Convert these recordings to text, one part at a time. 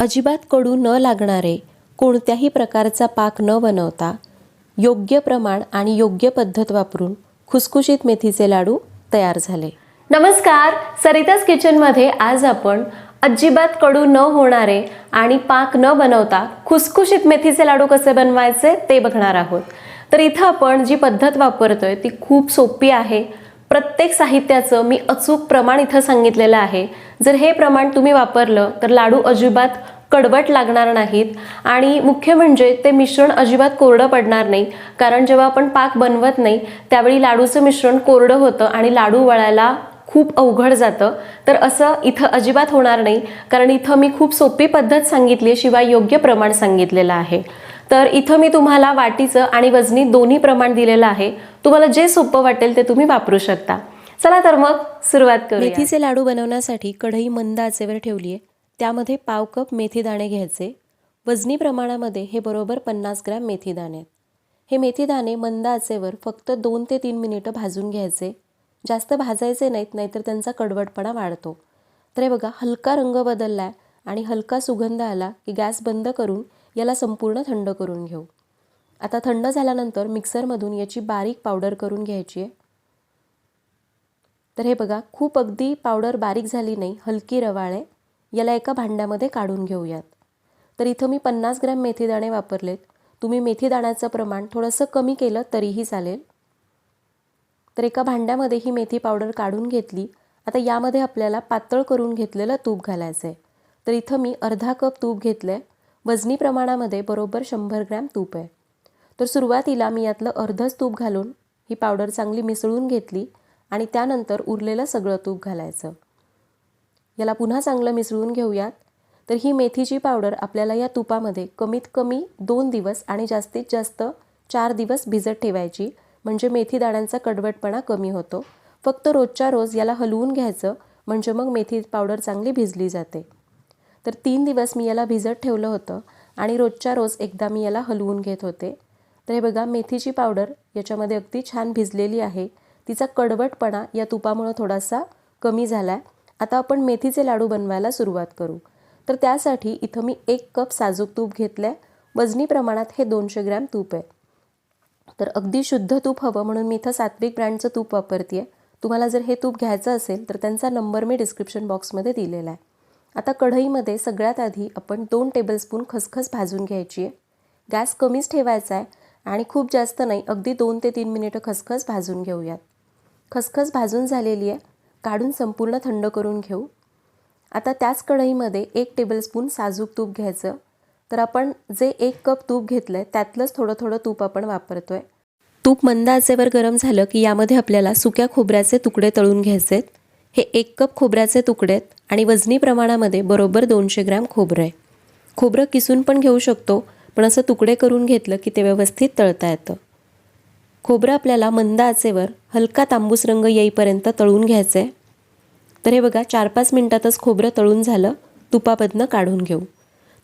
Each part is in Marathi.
अजिबात कडू न लागणारे कोणत्याही प्रकारचा पाक न बनवता योग्य प्रमाण आणि योग्य पद्धत वापरून खुसखुशीत मेथीचे लाडू तयार झाले. नमस्कार. सरिताज किचनमध्ये आज आपण अजिबात कडू न होणारे आणि पाक न बनवता खुसखुशीत मेथीचे लाडू कसे बनवायचे ते बघणार आहोत. तर इथं आपण जी पद्धत वापरतोय ती खूप सोपी आहे. प्रत्येक साहित्याचं मी अचूक प्रमाण इथं सांगितलेलं आहे. जर हे प्रमाण तुम्ही वापरलं तर लाडू अजिबात कडवट लागणार नाहीत. आणि मुख्य म्हणजे ते मिश्रण अजिबात कोरडं पडणार नाही. कारण जेव्हा आपण पाक बनवत नाही त्यावेळी लाडूचं मिश्रण कोरडं होतं आणि लाडू वळायला खूप अवघड जातं. तर असं इथं अजिबात होणार नाही. कारण इथं मी खूप सोपी पद्धत सांगितली शिवाय योग्य प्रमाण सांगितलेलं आहे. तर इथं मी तुम्हाला वाटीचं आणि वजनी दोन्ही प्रमाण दिलेलं आहे. तुम्हाला जे सोपं वाटेल ते तुम्ही वापरू शकता. चला तर मग सुरुवात करू मेथीचे लाडू बनवण्यासाठी कढई मंद आचेवर ठेवली आहे त्यामध्ये पाव कप मेथी दाणे घ्यायचे. वजनी प्रमाणामध्ये हे बरोबर पन्नास ग्रॅम मेथी दाणे. आहेत हे मेथी दाणे मंद आचेवर फक्त दोन ते तीन मिनिटं भाजून घ्यायचे. जास्त भाजायचे नाहीत नाहीतर त्यांचा कडवटपणा वाढतो. तर हे बघा हलका रंग बदलला आहे आणि हलका सुगंध आला की गॅस बंद करून याला संपूर्ण थंड करून घेऊ. आता थंड झाल्यानंतर मिक्सरमधून याची बारीक पावडर करून घ्यायची आहे. तर हे बघा खूप अगदी पावडर बारीक झाली नाही हलकी रवाळ आहे. याला एका भांड्यामध्ये काढून घेऊयात. तर इथं मी पन्नास ग्रॅम मेथीदाणे वापरलेत. तुम्ही मेथीदाण्याचं प्रमाण थोडंसं कमी केलं तरीही चालेल. तर एका भांड्यामध्ये ही मेथी पावडर काढून घेतली. आता यामध्ये आपल्याला पातळ करून घेतलेलं तूप घालायचं आहे तर इथं मी अर्धा कप तूप घेतलं आहे वजनी प्रमाणामध्ये बरोबर शंभर ग्रॅम तूप आहे. तर सुरुवातीला मी यातलं अर्धच तूप घालून ही पावडर चांगली मिसळून घेतली आणि त्यानंतर उरलेलं सगळं तूप घालायचं. याला पुन्हा चांगलं मिसळून घेऊयात. तर ही मेथीची पावडर आपल्याला या तुपामध्ये कमीत कमी दोन दिवस आणि जास्तीत जास्त चार दिवस भिजत ठेवायची. म्हणजे मेथी दाण्यांचा कडवटपणा कमी होतो. फक्त रोजच्या रोज याला हलवून घ्यायचं. म्हणजे मग मेथी पावडर चांगली भिजली जाते. तर तीन दिवस मी याला भिजत ठेवलं होतं आणि रोजच्या रोज एकदा मी याला हलवून घेत होते. तर हे बघा मेथीची पावडर याच्यामध्ये अगदी छान भिजलेली आहे. तिचा कडवटपणा या तुपामुळं थोडासा कमी झाला आहे आता आपण मेथीचे लाडू बनवायला सुरुवात करू. तर त्यासाठी इथं मी एक कप साजूक तूप घेतलं आहे वजनी प्रमाणात हे दोनशे ग्रॅम तूप आहे. तर अगदी शुद्ध तूप हवं म्हणून मी इथं सात्विक ब्रँडचं तूप वापरते आहे तुम्हाला जर हे तूप घ्यायचं असेल तर त्यांचा नंबर मी डिस्क्रिप्शन बॉक्समध्ये दिलेला आहे. आता कढईमध्ये सगळ्यात आधी आपण दोन टेबलस्पून खसखस भाजून घ्यायची आहे. गॅस कमीच ठेवायचा आहे आणि खूप जास्त नाही अगदी दोन ते तीन मिनिटं खसखस भाजून घेऊयात. खसखस भाजून झालेली आहे काढून संपूर्ण थंड करून घेऊ. आता त्याच कढईमध्ये एक टेबलस्पून साजूक तूप घ्यायचं. तर आपण जे एक कप तूप घेतलं आहे त्यातलंच थोडं थोडं तूप आपण वापरतो आहे तूप मंद आचेवर गरम झालं की यामध्ये आपल्याला सुक्या खोबऱ्याचे तुकडे तळून घ्यायचे आहेत हे एक कप खोबऱ्याचे तुकडे आहेत आणि वजनी प्रमाणामध्ये बरोबर दोनशे ग्रॅम खोबरं आहे. खोबरं किसून पण घेऊ शकतो पण असं तुकडे करून घेतलं की ते व्यवस्थित तळता येतं. खोबरं आपल्याला मंद आचेवर हलका तांबूस रंग येईपर्यंत तळून घ्यायचं आहे तर हे बघा चार पाच मिनटातच खोबरं तळून झालं तुपामधनं काढून घेऊ.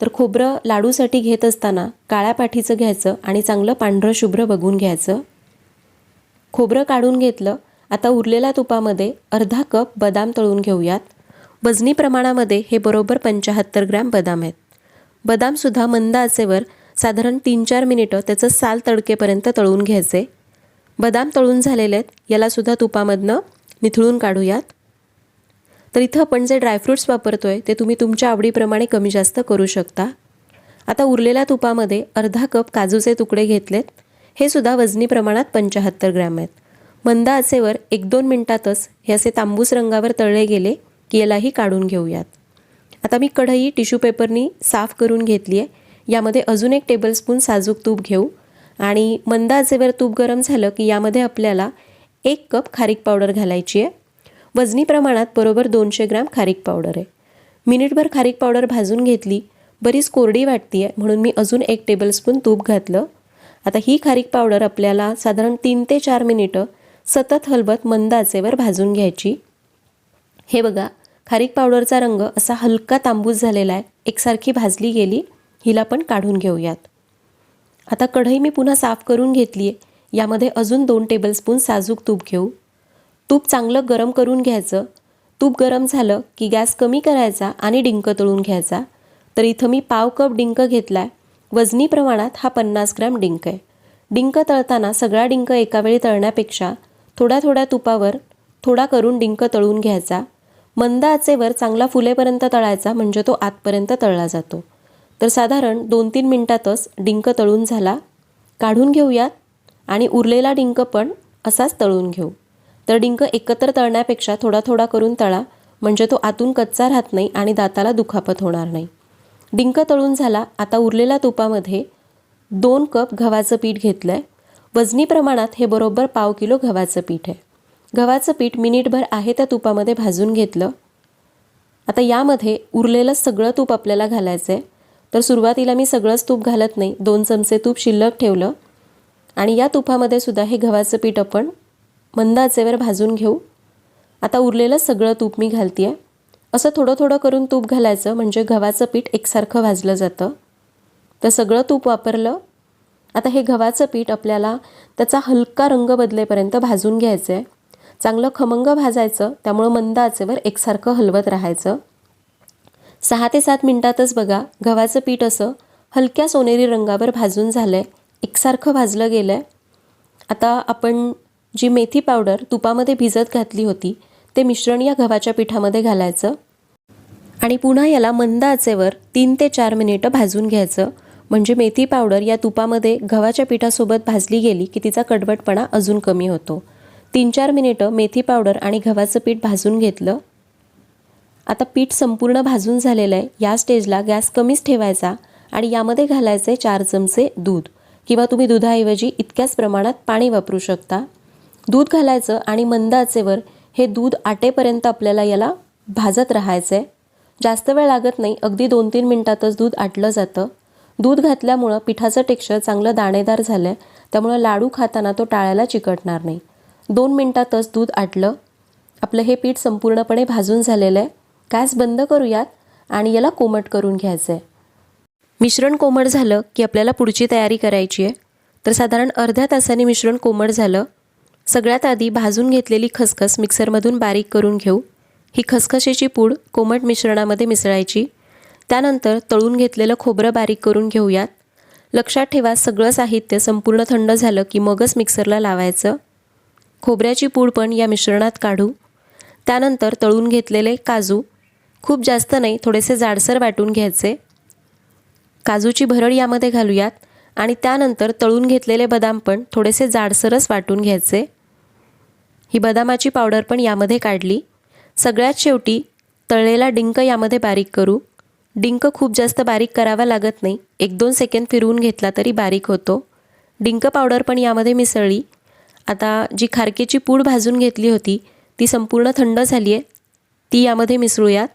तर खोबरं लाडूसाठी घेत असताना काळ्या पाठीचं घ्यायचं आणि चांगलं पांढरं शुभ्र बघून घ्यायचं. खोबरं काढून घेतलं आता उरलेल्या तुपामध्ये अर्धा कप बदाम तळून घेऊयात. वजनी प्रमाणामध्ये हे बरोबर पंचाहत्तर ग्रॅम बदाम आहेत. बदामसुद्धा मंद आचेवर साधारण तीन चार मिनिटं त्याचं साल तडकेपर्यंत तळून घ्यायचे. बदाम तळून झालेले आहेत यालासुद्धा तुपामधनं निथळून काढूयात. तर इथं आपण जे ड्रायफ्रूट्स वापरतो आहे ते तुम्ही तुमच्या आवडीप्रमाणे कमी जास्त करू शकता. आता उरलेल्या तुपामध्ये अर्धा कप काजूचे तुकडे घेतलेत. हे सुद्धा वजनी प्रमाणात पंचाहत्तर ग्रॅम आहेत. मंद आचेवर एक दोन मिनटातच हे असे तांबूस रंगावर तळले गेले की यालाही काढून घेऊयात. आता मी कढई टिश्यू पेपरनी साफ करून घेतली आहे. यामध्ये अजून एक टेबलस्पून साजूक तूप घेऊ. आणि मंद आचेवर तूप गरम झालं की यामध्ये आपल्याला एक कप खारीक पावडर घालायची आहे. वजनी प्रमाणात बरोबर दोनशे ग्रॅम खारीक पावडर आहे. मिनिटभर खारीक पावडर भाजून घेतली. बरीच कोरडी वाटती आहे म्हणून मी अजून एक टेबलस्पून तूप घातलं. आता ही खारीक पावडर आपल्याला साधारण तीन ते चार मिनिटं सतत हलवत मंद आचेवर भाजून घ्यायची. हे बघा खारीक पावडरचा रंग असा हलका तांबूस झालेला आहे. एकसारखी भाजली गेली हिला पण काढून घेऊयात. आता कढई मी पुन्हा साफ करून घेतली आहे यामध्ये अजून दोन टेबलस्पून साजूक तूप घेऊ. तूप चांगलं गरम करून घ्यायचं. तूप गरम झालं की गॅस कमी करायचा आणि डिंक तळून घ्यायचा. तर इथं मी पाव कप डिंक घेतला आहे वजनी प्रमाणात हा पन्नास ग्रॅम डिंक आहे. डिंक तळताना सगळा डिंक एकावेळी तळण्यापेक्षा थोड्या थोड्या तुपावर थोडा करून डिंक तळून घ्यायचा. मंद आचेवर चांगला फुलेपर्यंत तळायचा म्हणजे तो आतपर्यंत तळला जातो. तर साधारण दोन तीन मिनटातच डिंक तळून झाला. काढून घेऊयात आणि उरलेला डिंक पण असाच तळून घेऊ. तर डिंक एकत्र तळण्यापेक्षा थोडा थोडा करून तळा म्हणजे तो आतून कच्चा राहत नाही आणि दाताला दुखापत होणार नाही. डिंक तळून झाला. आता उरलेल्या तुपामध्ये दोन कप गव्हाचं पीठ घेतलं आहे वजनी प्रमाणात हे बरोबर पाव किलो गव्हाचं पीठ आहे. गव्हाचं पीठ मिनिटभर आहे त्या तुपामध्ये भाजून घेतलं. आता यामध्ये उरलेलं सगळं तूप आपल्याला घालायचं आहे तर सुरुवातीला मी सगळंच तूप घालत नाही. दोन चमचे तूप शिल्लक ठेवलं. आणि या तुपामध्ये सुद्धा हे गव्हाचं पीठ आपण मंद आचेवर भाजून घेऊ. आता उरलेलं सगळं तूप मी घालते आहे असं थोडं थोडं करून तूप घालायचं. म्हणजे गव्हाचं पीठ एकसारखं भाजलं जातं. तर सगळं तूप वापरलं. आता हे गव्हाचं पीठ आपल्याला त्याचा हलका रंग बदलेपर्यंत भाजून घ्यायचं आहे चांगलं खमंग भाजायचं त्यामुळं मंद आचेवर एकसारखं हलवत राहायचं. सहा ते सात मिनटातच बघा गव्हाचं पीठ असं हलक्या सोनेरी रंगावर भाजून झालं आहे एकसारखं भाजलं गेलं आहे आता आपण जी मेथी पावडर तुपामध्ये भिजत घातली होती ते मिश्रण या गव्हाच्या पिठामध्ये घालायचं. आणि पुन्हा याला मंद आचेवर तीन ते चार मिनिटं भाजून घ्यायचं. म्हणजे मेथी पावडर या तुपामध्ये गव्हाच्या पिठासोबत भाजली गेली की तिचा कडवटपणा अजून कमी होतो. तीन चार मिनिटं मेथी पावडर आणि गव्हाचं पीठ भाजून घेतलं. आता पीठ संपूर्ण भाजून झालेलं आहे. या स्टेजला गॅस कमीच ठेवायचा आणि यामध्ये घालायचे चार चमचे दूध किंवा तुम्ही दुधाऐवजी इतक्याच प्रमाणात पाणी वापरू शकता. दूध घालायचं आणि मंद आचेवर हे दूध आटेपर्यंत आपल्याला याला भाजत राहायचं आहे जास्त वेळ लागत नाही. अगदी दोन तीन मिनटातच दूध आटलं जातं. दूध घातल्यामुळं पिठाचं टेक्स्चर चांगलं दाणेदार झालं आहे त्यामुळं लाडू खाताना तो टाळ्याला चिकटणार नाही. दोन मिनटातच दूध आटलं. आपलं हे पीठ संपूर्णपणे भाजून झालेलं आहे. गॅस बंद करूयात आणि याला कोमट करून घ्यायचं आहे मिश्रण कोमट झालं की आपल्याला पुढची तयारी करायची आहे. तर साधारण अर्ध्या तासाने मिश्रण कोमट झालं. सगळ्यात आधी भाजून घेतलेली खसखस मिक्सरमधून बारीक करून घेऊ. ही खसखशीची पूड कोमट मिश्रणामध्ये मिसळायची. त्यानंतर तळून घेतलेलं खोबरं बारीक करून घेऊयात. लक्षात ठेवा सगळं साहित्य संपूर्ण थंड झालं की मगच मिक्सरला लावायचं. खोबऱ्याची पूड पण या मिश्रणात काढू. त्यानंतर तळून घेतलेले काजू. खूप जास्त नाही थोडेसे जाडसर वाटून घ्यायचे. काजूची भरड यामध्ये घालूयात आणि त्यानंतर तळून घेतलेले बदाम पण थोडेसे जाडसरच वाटून घ्यायचे. ही बदामाची पावडर पण यामध्ये काढली. सगळ्यात शेवटी तळलेला डिंक यामध्ये बारीक करू. डिंक खूप जास्त बारीक करावा लागत नाही. एक दोन सेकंद फिरवून घेतला तरी बारीक होतो. डिंक पावडर पण यामध्ये मिसळली. आता जी खारकेची पूड भाजून घेतली होती ती संपूर्ण थंड झाली आहे ती यामध्ये मिसळूयात.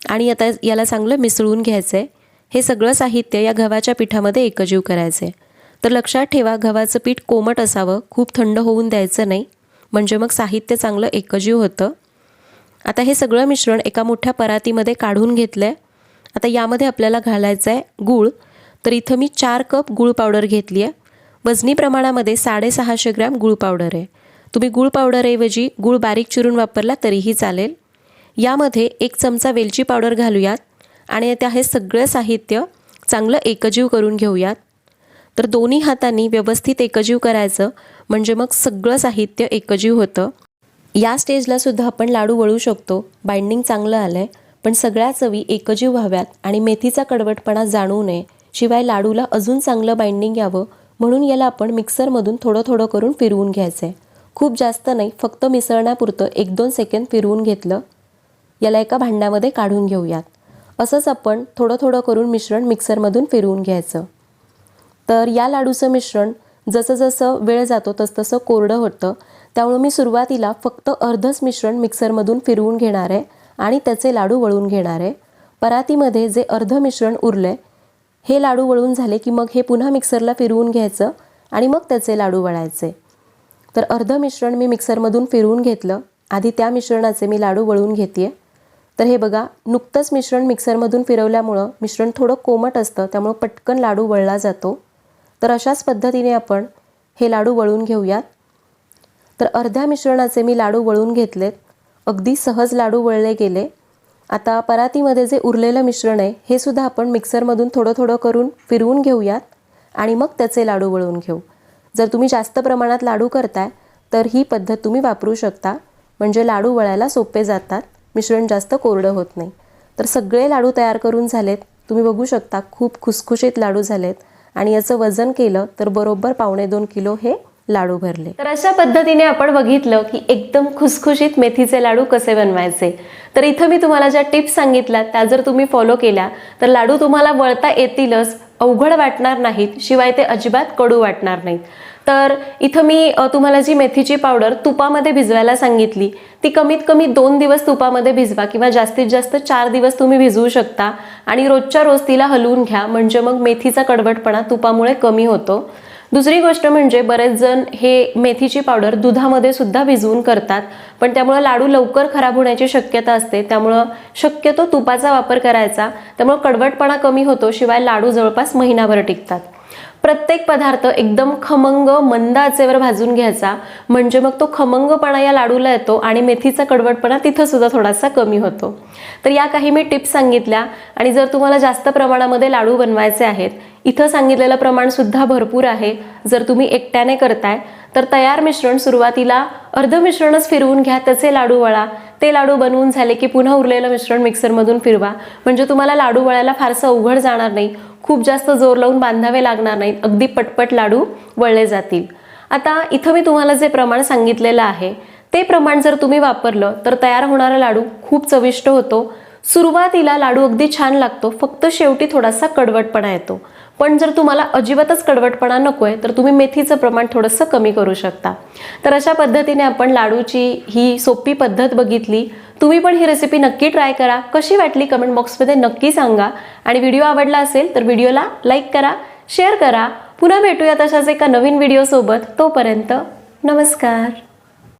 आणि आता याला चांगलं मिसळून घ्यायचं आहे हे सगळं साहित्य या गव्हाच्या पिठामध्ये एकजीव करायचं आहे तर लक्षात ठेवा गव्हाचं पीठ कोमट असावं खूप थंड होऊन द्यायचं नाही. म्हणजे मग साहित्य चांगलं एकजीव होतं. आता हे सगळं मिश्रण एका मोठ्या परातीमध्ये काढून घेतलं आहे आता यामध्ये आपल्याला घालायचं आहे गूळ. तर इथं मी चार कप गूळ पावडर घेतली आहे वजनी प्रमाणामध्ये साडेसहाशे ग्रॅम गूळ पावडर आहे. तुम्ही गूळ पावडरऐवजी गूळ बारीक चिरून वापरला तरीही चालेल. यामध्ये एक चमचा वेलची पावडर घालूयात आणि आता हे सगळं साहित्य चांगलं एकजीव करून घेऊयात. तर दोन्ही हातांनी व्यवस्थित एकजीव करायचं म्हणजे मग सगळं साहित्य एकजीव होतं. या स्टेजला सुद्धा आपण लाडू वळू शकतो. बाइंडिंग चांगलं आलं आहे पण सगळ्या चवी एकजीव व्हाव्यात आणि मेथीचा कडवटपणा जाणवू नये. शिवाय लाडूला अजून चांगलं बाइंडिंग यावं म्हणून याला आपण मिक्सरमधून थोडं थोडं करून फिरवून घ्यायचं आहे खूप जास्त नाही फक्त मिसळण्यापुरतं एक दोन सेकंद फिरवून घेतलं. याला एका भांड्यामध्ये काढून घेऊयात. असंच आपण थोडं थोडं करून मिश्रण मिक्सरमधून फिरवून घ्यायचं. तर या लाडूचं मिश्रण जसं जसं वेळ जातो तसतसं कोरडं होतं. त्यामुळे मी सुरुवातीला फक्त अर्धच मिश्रण मिक्सरमधून फिरवून घेणार आहे. आणि त्याचे लाडू वळून घेणार आहे. परातीमध्ये जे अर्ध मिश्रण उरले हे लाडू वळून झाले की मग हे पुन्हा मिक्सरला फिरवून घ्यायचं आणि मग त्याचे लाडू वळायचे. तर अर्ध मिश्रण मी मिक्सरमधून फिरवून घेतलं. आधी त्या मिश्रणाचे मी लाडू वळून घेते तर हे बघा नुकतंच मिश्रण मिक्सरमधून फिरवल्यामुळं मिश्रण थोडं कोमट असतं त्यामुळं पटकन लाडू वळला जातो. तर अशाच पद्धतीने आपण हे लाडू वळून घेऊयात. तर अर्ध्या मिश्रणाचे मी लाडू वळून घेतलेत. अगदी सहज लाडू वळले गेले. आता परातीमध्ये जे उरलेलं मिश्रण आहे हे सुद्धा आपण मिक्सरमधून थोडं थोडं करून फिरवून घेऊयात आणि मग त्याचे लाडू वळवून घेऊ. जर तुम्ही जास्त प्रमाणात लाडू करताय तर ही पद्धत तुम्ही वापरू शकता. म्हणजे लाडू वळायला सोपे जातात. मिश्रण जास्त कोरडं होत नाही. तर सगळे लाडू तयार करून झालेत. तुम्ही बघू शकता खूप खुसखुशीत लाडू झालेत. आणि याचं वजन केलं तर बरोबर पावणे दोन किलो हे लाडू भरले. तर अशा पद्धतीने आपण बघितलं की एकदम खुसखुशीत मेथीचे लाडू कसे बनवायचे. तर इथं मी तुम्हाला ज्या टिप्स सांगितल्या त्या जर तुम्ही फॉलो केल्या तर लाडू तुम्हाला वळता येतीलच अवघड वाटणार नाहीत शिवाय ते अजिबात कडू वाटणार नाहीत. तर इथं मी तुम्हाला जी मेथीची पावडर तुपामध्ये भिजवायला सांगितली ती कमीत कमी दोन दिवस तुपामध्ये भिजवा किंवा जास्तीत जास्त चार दिवस तुम्ही भिजवू शकता. आणि रोजच्या रोज तिला हलवून घ्या म्हणजे मग मेथीचा कडवटपणा तुपामुळे कमी होतो. दुसरी गोष्ट म्हणजे बरेच जण हे मेथीची पावडर दुधामध्ये सुद्धा भिजवून करतात पण त्यामुळं लाडू लवकर खराब होण्याची शक्यता असते. त्यामुळं शक्यतो तुपाचा वापर करायचा. त्यामुळं कडवटपणा कमी होतो शिवाय लाडू जवळपास महिनाभर टिकतात. प्रत्येक पदार्थ एकदम खमंग मंद आचेवर भाजून घ्यायचा. म्हणजे मग तो खमंगपणा या लाडूला येतो आणि मेथीचा कडवटपणा तिथं सुद्धा थोडासा कमी होतो. तर या काही मी टिप्स सांगितल्या आणि जर तुम्हाला जास्त प्रमाणामध्ये लाडू बनवायचे आहेत इथं सांगितलेलं प्रमाण सुद्धा भरपूर आहे. जर तुम्ही एकट्याने करताय तर तयार मिश्रण सुरुवातीला अर्ध मिश्रणच फिरवून घ्या त्याचे लाडू वळा. ते लाडू बनवून झाले की पुन्हा उरलेलं मिश्रण मिक्सरमधून फिरवा. म्हणजे तुम्हाला लाडू वळायला फारसं अवघड जाणार नाही. खूप जास्त जोर लावून बांधावे लागणार नाहीत. अगदी पटपट लाडू वळले जातील. आता इथं मी तुम्हाला जे प्रमाण सांगितलेलं आहे ते प्रमाण जर तुम्ही वापरलं तर तयार होणारा लाडू खूप चविष्ट होतो. सुरुवातीला लाडू अगदी छान लागतो. फक्त शेवटी थोडासा कडवटपणा येतो. पण जर तुम्हाला अजिबातच कडवटपणा नको आहे तर तुम्ही मेथीचं प्रमाण थोडंसं कमी करू शकता. तर अशा पद्धतीने आपण लाडूची ही सोपी पद्धत बघितली. तुम्ही पण ही रेसिपी नक्की ट्राय करा. कशी वाटली कमेंट बॉक्समध्ये नक्की सांगा. आणि व्हिडिओ आवडला असेल तर व्हिडिओला लाईक करा शेअर करा. पुन्हा भेटूया तशाच एका नवीन व्हिडिओसोबत तोपर्यंत नमस्कार.